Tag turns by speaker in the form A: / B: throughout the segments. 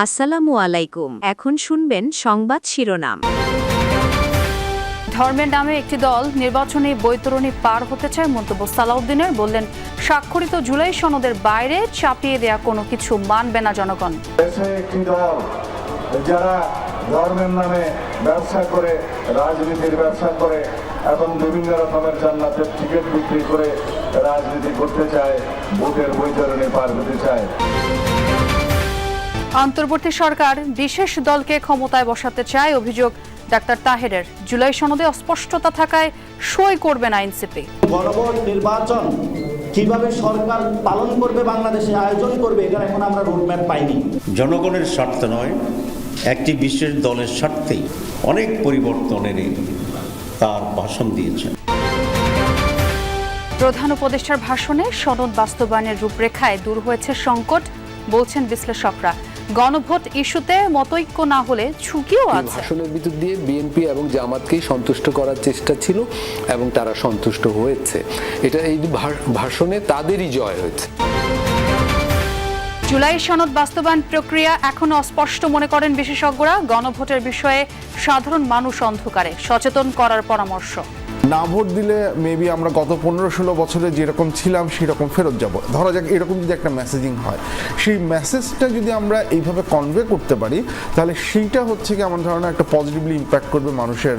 A: আসসালামু আলাইকুম। এখন শুনবেন সংবাদ শিরোনাম।
B: ধর্মের নামে একটি দল নির্বাচনে বৈতরণী পার হতে চায় মন্তব্য সালাউদ্দিনের। বললেন স্বাক্ষরিত জুলাই সনদের বাইরে চাপিয়ে দেয়া কোনো কিছু মানবে না জনগণ।
C: একটি দল যারা ধর্মের নামে ব্যবসা করে রাজনীতির ব্যবসা করে এবং বিভিন্ন রকমের জান্নাতের টিকিট বিক্রি করে রাজনীতি করতে চায় ভোটের বৈতরণে পার হতে চায়।
B: অন্তর্বর্তী সরকার বিশেষ দলকে ক্ষমতায় বসাতে চায় অভিযোগ ডাক্তার তাহেরের। জুলাই সনদে অস্পষ্টতা থাকায় সই করবে না এনসিপি।
D: গণভোট নির্বাচন কীভাবে সরকার পালন করবে বাংলাদেশে আয়োজন করবে এখানে এখন আমরা রোডম্যাপ পাইনি।
E: জনগণের স্বার্থ নয় একটি বিশেষ দলের স্বার্থেই অনেক পরিবর্তনের তার ভাষণ দিয়েছেন।
B: প্রধান উপদেষ্টার ভাষণে সনদ বাস্তবায়নের রূপরেখায় দূর হয়েছে সংকট বলছেন বিশ্লেষকরা। গণভোট ইস্যুতে মতৈক্য না হলে ঝুঁকিও আছে।
F: ভাষণের ভিতর দিয়ে বিএনপি এবং জামাতকেই সন্তুষ্ট করার চেষ্টা ছিল এবং তারা সন্তুষ্ট হয়েছে। এটা এই ভাষণে তাদেরই জয় হয়েছে।
B: জুলাই সনদ বাস্তবায়ন প্রক্রিয়া এখনও অস্পষ্ট মনে করেন বিশেষজ্ঞরা। গণভোটের বিষয়ে সাধারণ মানুষ অন্ধকারে। সচেতন করার পরামর্শ।
G: না ভোট দিলে মেবি আমরা গত পনেরো ষোলো বছরে যেরকম ছিলাম সেরকম ফেরত যাব। ধরা যাক এরকম যদি একটা মেসেজিং হয়। সেই মেসেজটা যদি আমরা এইভাবে কনভে করতে পারি তাহলে সেইটা হচ্ছে কি আমার ধারণা একটা পজিটিভলি ইম্প্যাক্ট করবে মানুষের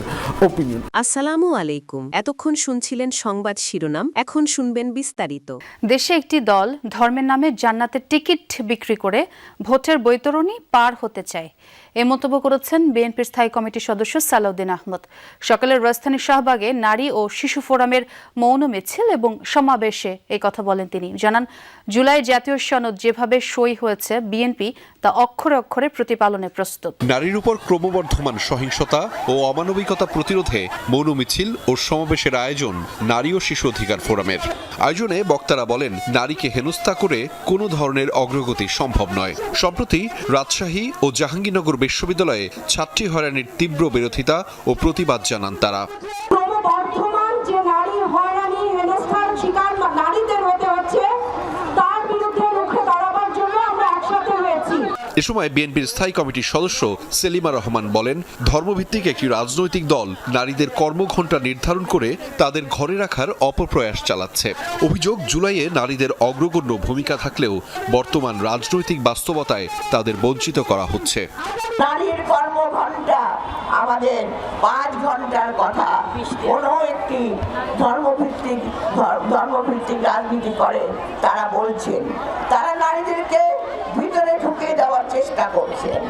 G: ওপিনিয়ন
A: আসসালামু আলাইকুম। এতক্ষণ শুনছিলেন সংবাদ শিরোনাম এখন শুনবেন বিস্তারিত।
B: দেশে একটি দল ধর্মের নামে জান্নাতের টিকিট বিক্রি করে ভোটের বৈতরণী পার হতে চায়। এ মন্তব্য করেছেন বিএনপির স্থায়ী কমিটির সদস্য সালাউদ্দিন আহমদ। সকালের রাজধানী শাহবাগে নারী ও শিশু ফোরামের মৌন মিছিল এবং সমাবেশে এই কথা বলেন তিনি। জানান, জুলাই জাতীয় সনদ যেভাবে সই হয়েছে, বিএনপি তা অক্ষরে অক্ষরে প্রতিপালনে প্রস্তুত।
H: নারীর উপর ক্রমবর্ধমান সহিংসতা ও অমানবিকতা প্রতিরোধে মৌন মিছিল ও সমাবেশের আয়োজন নারী ও শিশু অধিকার ফোরামের। আয়োজনে বক্তারা বলেন, নারীকে হেনস্থা করে কোনো ধরনের অগ্রগতি সম্ভব নয়। সম্প্রতি রাজশাহী ও জাহাঙ্গীরনগর বিশ্ববিদ্যালয়ে ছাত্রী হয়রানির তীব্র বিরোধিতা ও প্রতিবাদ জানান তারা।
I: शिकार नारी
H: এ সময় বিএনপির স্থায়ী কমিটির সদস্য সেলিমা রহমান বলেন, ধর্মভিত্তিক একটি রাজনৈতিক দল নারীদের কর্মঘণ্টা নির্ধারণ করে তাদের ঘরে রাখার অপপ্রয়াস চালাচ্ছে। অভিযোগ, জুলাইয়ে নারীদের অগ্রগণ্য ভূমিকা থাকলেও বর্তমান রাজনৈতিক বাস্তবতায় তাদের বঞ্চিত করা হচ্ছে।
J: নারীর কর্মঘণ্টা আমাদের পাঁচ ঘণ্টার কথা। একটি ধর্মভিত্তিক ধর্মভিত্তিক রাজনীতি করে তারা বলছেন। তারা নারীদেরকে দেওয়ার চেষ্টা করছেন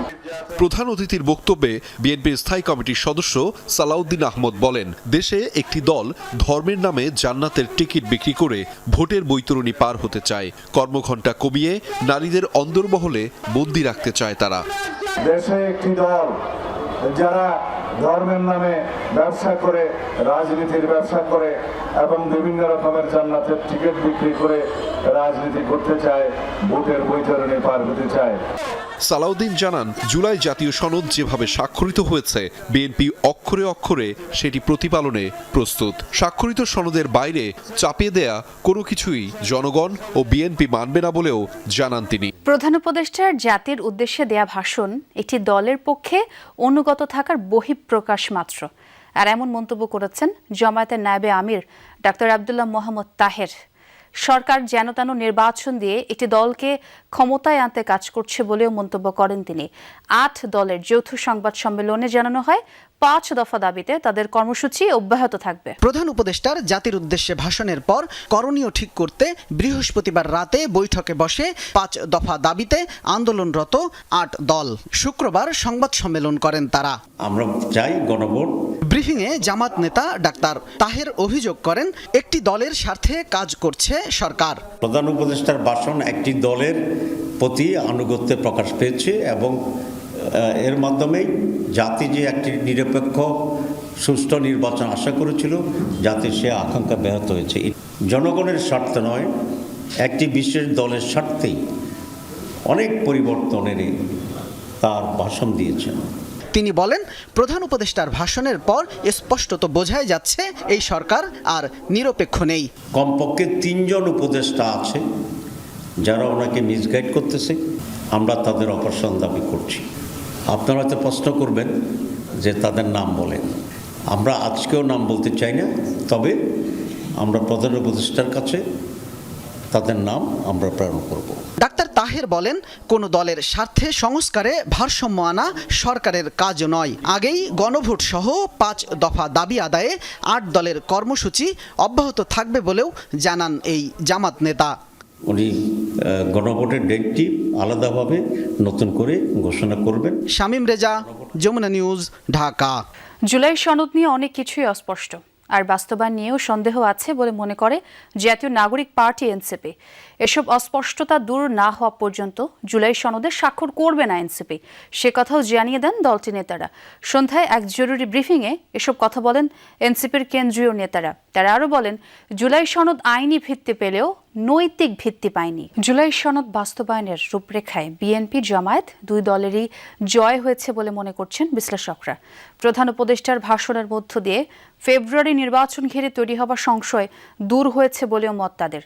H: প্রধান অতিথির বক্তব্যে বিএনপির স্থায়ী কমিটির সদস্য সালাউদ্দিন আহমদ বলেন দেশে একটি দল ধর্মের নামে জান্নাতের টিকিট বিক্রি করে ভোটের বৈতরণী পার হতে চায়। কর্মঘণ্টা কমিয়ে নারীদের অন্দরমহলে বন্দি রাখতে চায় তারা।
C: দেশে একটি দল যারা ধর্মের নামে ব্যবসা করে রাজনীতির ব্যবসা করে এবং বিভিন্ন রকমের জান্নাতের টিকিট বিক্রি করে রাজনীতি করতে চায় ভোটের বৈতরণে পার হতে চায়।
H: সালাউদ্দিন জানান জুলাই জাতীয় সনদ যেভাবে স্বাক্ষরিত হয়েছে বিএনপি অক্ষরে অক্ষরে সেটি প্রতিপালনে প্রস্তুত। স্বাক্ষরিত সনদের বাইরে চাপিয়ে দেয়া কোনো কিছুই জনগণ ও বিএনপি মানবে না বলেও জানান তিনি।
B: প্রধান উপদেষ্টার জাতির উদ্দেশ্যে দেয়া ভাষণ একটি দলের পক্ষে অনুগত থাকার বহিঃপ্রকাশ মাত্র। আর এমন মন্তব্য করেছেন জামায়াতের নায়েবে আমির ডাক্তার আবদুল্লাহ মোহাম্মদ তাহের। সরকার যেন তেন নির্বাচন দিয়ে একটি দলকে ক্ষমতায় আনতে কাজ করছে বলেও মন্তব্য করেন তিনি। আট দলের যৌথ সংবাদ সম্মেলনে জানানো হয় পাঁচ দফা দাবিতে তাদের কর্মসূচি অব্যাহত থাকবে।
K: প্রধান উপদেষ্টার জাতির উদ্দেশ্যে ভাষণের পর করণীয় ঠিক করতে বৃহস্পতিবার রাতে বৈঠকে বসে পাঁচ দফা দাবিতে আন্দোলনরত আট দল। শুক্রবার সংবাদ সম্মেলন করেন তারা।
E: আমরা চাই গণভোট।
K: ব্রিফিংয়ে জামাত নেতা ডাক্তার তাহের অভিযোগ করেন একটি দলের স্বার্থে কাজ করছে সরকার।
E: প্রধান উপদেষ্টার ভাষণ একটি দলের প্রতি আনুগত্যে প্রকাশ পেয়েছে এবং এর মাধ্যমেই জাতি যে একটি নিরপেক্ষ সুষ্ঠু নির্বাচন আশা করেছিল যাতে সে আকাঙ্ক্ষা ব্যাহত হয়েছে। জনগণের স্বার্থ নয় একটি বিশেষ দলের স্বার্থেই অনেক পরিবর্তনের তার ভাষণ দিয়েছেন।
K: তিনি বলেন প্রধান উপদেষ্টার ভাষণের পর স্পষ্টত বোঝাই যাচ্ছে এই সরকার আর নিরপেক্ষ নেই।
E: কমপক্ষে তিনজন উপদেষ্টা আছে যারা ওনাকে মিসগাইড করতেছে। আমরা তাদের অপারেশন দাবি করছি। আপনারা হয়তো প্রশ্ন করবেন যে তাদের নাম বলেন আমরা আজকেও নাম বলতে চাই না তবে আমরা প্রধান উপদেষ্টার কাছে তাদের নাম আমরা প্রেরণ করব।
K: ডাক্তার তাহের বলেন কোন দলের স্বার্থে সংস্কারে ভারসাম্য আনা সরকারের কাজ নয়। আগেই গণভোট সহ পাঁচ দফা দাবি আদায়ে আট দলের কর্মসূচি অব্যাহত থাকবে বলেও জানান এই জামাত নেতা।
E: উনি গণভোটের ডেটটি আলাদাভাবে নতুন করে ঘোষণা করবেন।
K: শামীম রেজা যমুনা নিউজ ঢাকা।
B: জুলাই সনদ নিয়ে অনেক কিছুই অস্পষ্ট আর বাস্তবায়ন নিয়েও সন্দেহ আছে বলে মনে করে জাতীয় নাগরিক পার্টি এনসিপি। এসব অস্পষ্টতা দূর না হওয়া পর্যন্ত জুলাই সনদে স্বাক্ষর করবে না এনসিপি। সে কথাও জানিয়ে দেন দলটি নেতারা। সন্ধ্যায় এক জরুরি ব্রিফিংয়ে এসব কথা বলেন এনসিপির কেন্দ্রীয় নেতারা। তারা আরও বলেন জুলাই সনদ আইনি ভিত্তি পেলেও নৈতিক ভিত্তি পায়নি। জুলাই সনদ বাস্তবায়নের রূপরেখায় বিএনপি জামায়াত দুই দলেরই জয় হয়েছে বলে মনে করছেন বিশ্লেষকরা। প্রধান উপদেষ্টার ভাষণের মধ্য দিয়ে ফেব্রুয়ারি নির্বাচন ঘিরে তৈরি হওয়া সংশয় দূর হয়েছে বলেও মত তাদের।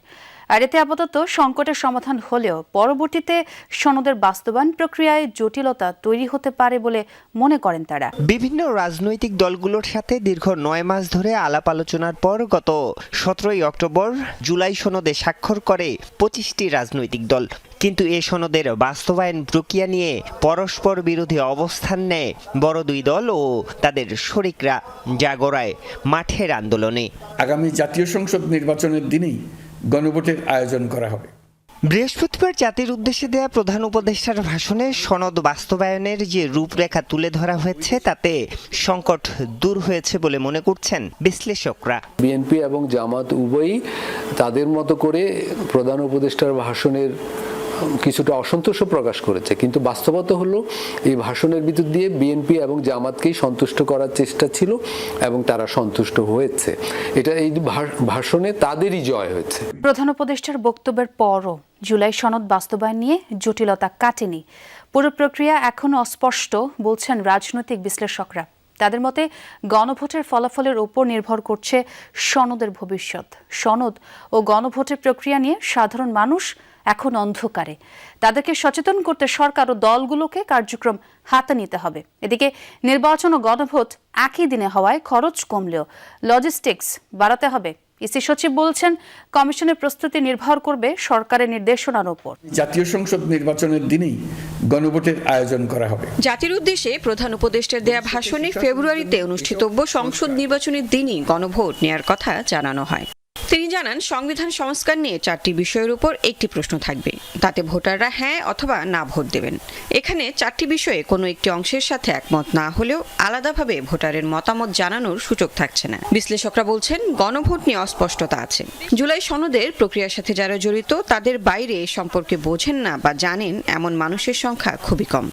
B: আর এতে আপাতত সংকটের সমাধান হলেও পরবর্তীতে সনদের বাস্তবায়ন প্রক্রিয়ায় জটিলতা তৈরি হতে পারে বলে মনে করেন তারা।
L: বিভিন্ন রাজনৈতিক দলগুলোর সাথে দীর্ঘ নয় মাস ধরে আলাপ আলোচনার পর গত সতেরোই অক্টোবর জুলাই সনদে স্বাক্ষর করে পঁচিশটি রাজনৈতিক দল। কিন্তু এ সনদের বাস্তবায়ন প্রক্রিয়া নিয়ে পরস্পর বিরোধী অবস্থান নেয় বড় দুই দল ও তাদের শরিকরা যা গড়ায় মাঠের আন্দোলনে।
M: আগামী জাতীয় সংসদ নির্বাচনের দিনেই গণভোটের আয়োজন করা হবে।
L: বৃহস্পতিবার জাতির উদ্দেশ্যে দেয়া প্রধান উপদেষ্টার ভাষণে সনদ বাস্তবায়নের যে রূপরেখা তুলে ধরা হয়েছে তাতে সংকট দূর হয়েছে বলে মনে করছেন বিশ্লেষকরা।
F: বিএনপি এবং জামাত উভয়ই তাদের মতো করে প্রধান উপদেষ্টার ভাষণের কিছুটা অসন্তোষও প্রকাশ করেছে। কিন্তু বাস্তবতা হলো, এই ভাষণের ভিতর দিয়ে বিএনপি এবং জামাতকেই সন্তুষ্ট করার চেষ্টা ছিল এবং তারা সন্তুষ্ট হয়েছে। এটা এই ভাষণে তাদেরই জয় হয়েছে।
B: প্রধান উপদেষ্টার বক্তব্যের পরও জুলাই সনদ বাস্তবায়ন নিয়ে জটিলতা কাটেনি। পুরো প্রক্রিয়া এখনও অস্পষ্ট, বলছেন রাজনৈতিক বিশ্লেষকরা। তাদের মতে, গণভোটের ফলাফলের উপর নির্ভর করছে সনদের ভবিষ্যৎ। সনদ ও গণভোটের প্রক্রিয়া নিয়ে সাধারণ মানুষ এখন অন্ধকারে। তাদেরকে সচেতন করতে সরকার ও দলগুলোকে কার্যক্রম হাতে নিতে হবে। এদিকে নির্বাচন ও গণভোট একই দিনে হওয়ায় খরচ কমলেও লজিস্টিক্স বাড়াতে হবে। ইসি সচিব বলছেন কমিশনের প্রস্তুতি নির্ভর করবে সরকারের নির্দেশনার উপর
M: জাতীয় সংসদ নির্বাচনের দিনেই গণভোটের আয়োজন করা হবে।
N: জাতির উদ্দেশ্যে প্রধান উপদেষ্টার দেয়া ভাষণে ফেব্রুয়ারিতে অনুষ্ঠিতব্য সংসদ নির্বাচনের দিনই গণভোট নেয়ার কথা জানানো হয়। তিনি জানান, সংবিধান সংস্কার নিয়ে চারটি বিষয়ের উপর একটি প্রশ্ন থাকবে। তাতে ভোটাররা হ্যাঁ অথবা না ভোট দেবেন। এখানে চারটি বিষয়ে কোনো একটি অংশের সাথে একমত না হলেও আলাদাভাবে ভোটারের মতামত জানানোর সুযোগ থাকছে না। বিশ্লেষকরা বলছেন, গণভোট নিয়ে অস্পষ্টতা আছে। জুলাই সনদের প্রক্রিয়ার সাথে যারা জড়িত, তাদের বাইরে সম্পর্কে বোঝেন না বা জানেন, এমন মানুষের সংখ্যা খুবই কম।